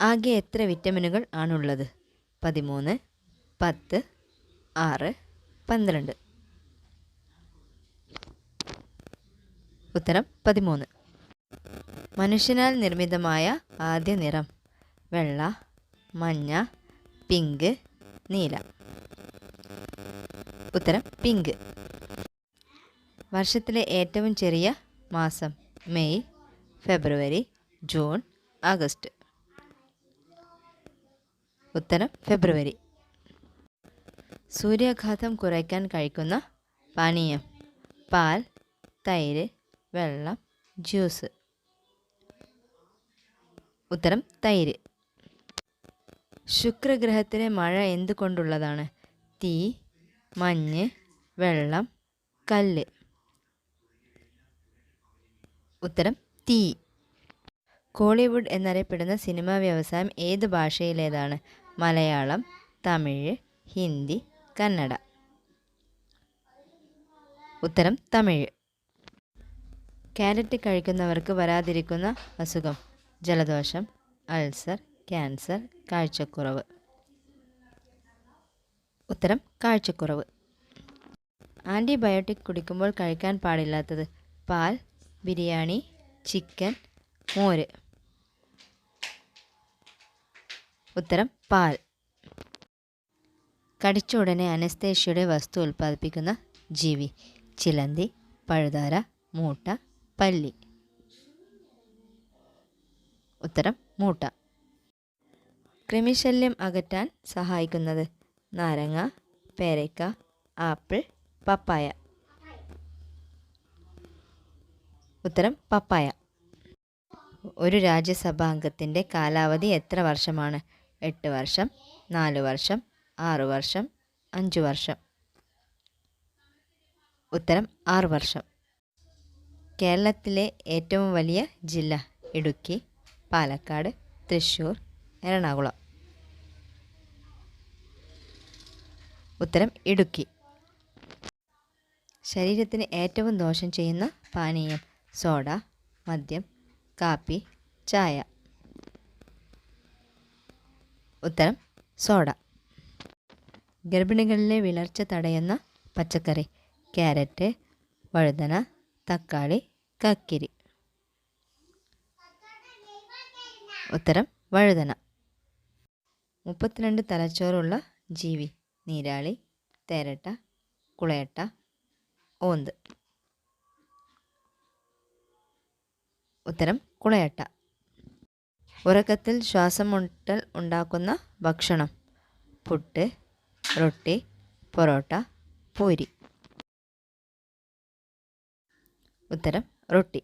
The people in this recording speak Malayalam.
ആകെ എത്ര വിറ്റമിനുകൾ ആണുള്ളത്? പതിമൂന്ന് പത്ത് ആറ് പന്ത്രണ്ട്. ഉത്തരം പതിമൂന്ന്. മനുഷ്യനാൽ നിർമ്മിതമായ ആദ്യ നിറം. വെള്ള മഞ്ഞ പിങ്ക് നീല. ഉത്തരം പിങ്ക്. വർഷത്തിലെ ഏറ്റവും ചെറിയ മാസം മെയ് ഫെബ്രുവരി ജൂൺ ആഗസ്റ്റ്. ഉത്തരം ഫെബ്രുവരി. സൂര്യാഘാതം കുറയ്ക്കാൻ കഴിക്കുന്ന പാനീയം. പാൽ തൈര് വെള്ളം ജ്യൂസ്. ഉത്തരം തൈര്. ശുക്രഗ്രഹത്തിലെ മഴ എന്തുകൊണ്ടുള്ളതാണ്? തീ മഞ്ഞ് വെള്ളം കല്ല്. ഉത്തരം തീ. കോളിവുഡ് എന്നറിയപ്പെടുന്ന സിനിമാ വ്യവസായം ഏത് ഭാഷയിലേതാണ്? മലയാളം തമിഴ് ഹിന്ദി കന്നഡ. ഉത്തരം തമിഴ്. ക്യാരറ്റ് കഴിക്കുന്നവർക്ക് വരാതിരിക്കുന്ന അസുഖം. ജലദോഷം അൾസർ ക്യാൻസർ കാഴ്ചക്കുറവ്. ഉത്തരം കാഴ്ചക്കുറവ്. ആന്റിബയോട്ടിക് കുടിക്കുമ്പോൾ കഴിക്കാൻ പാടില്ലാത്തത് പാൽ ബിരിയാണി ചിക്കൻ മോര്. ഉത്തരം പാൽ. കടിച്ച ഉടനെ അനസ്തേഷ്യയുടെ വസ്തു ഉൽപ്പാദിപ്പിക്കുന്ന ജീവി ചിലന്തി പഴുതാര മൂട്ട പല്ലി. ഉത്തരം മൂട്ട. കൃമിശല്യം അകറ്റാൻ സഹായിക്കുന്നത് നാരങ്ങ പേരയ്ക്ക ആപ്പിൾ പപ്പായ. ഉത്തരം പപ്പായ. ഒരു രാജ്യസഭാംഗത്തിന്റെ കാലാവധി എത്ര വർഷമാണ്? എട്ട് വർഷം നാല് വർഷം ആറ് വർഷം അഞ്ച് വർഷം. ഉത്തരം ആറ് വർഷം. കേരളത്തിലെ ഏറ്റവും വലിയ ജില്ല ഇടുക്കി പാലക്കാട് തൃശ്ശൂർ എറണാകുളം. ഉത്തരം ഇടുക്കി. ശരീരത്തിന് ഏറ്റവും ദോഷം ചെയ്യുന്ന പാനീയം സോഡ മദ്യം കാപ്പി ചായ. ഉത്തരം സോഡ. ഗർഭിണികളിലെ വിളർച്ച തടയുന്ന പച്ചക്കറി ക്യാരറ്റ് വഴുതന തക്കാളി കക്കിരി. ഉത്തരം വഴുതന. മുപ്പത്തിരണ്ട് തലച്ചോറുള്ള ജീവി നീരാളി തേരട്ട കുളയട്ട ഓന്ത്. ഉത്തരം കുളയട്ട. ഉറക്കത്തിൽ ശ്വാസം മുട്ടൽ ഉണ്ടാക്കുന്ന ഭക്ഷണം. പുട്ട് റൊട്ടി പൊറോട്ട പൂരി. ഉത്തരം റൊട്ടി.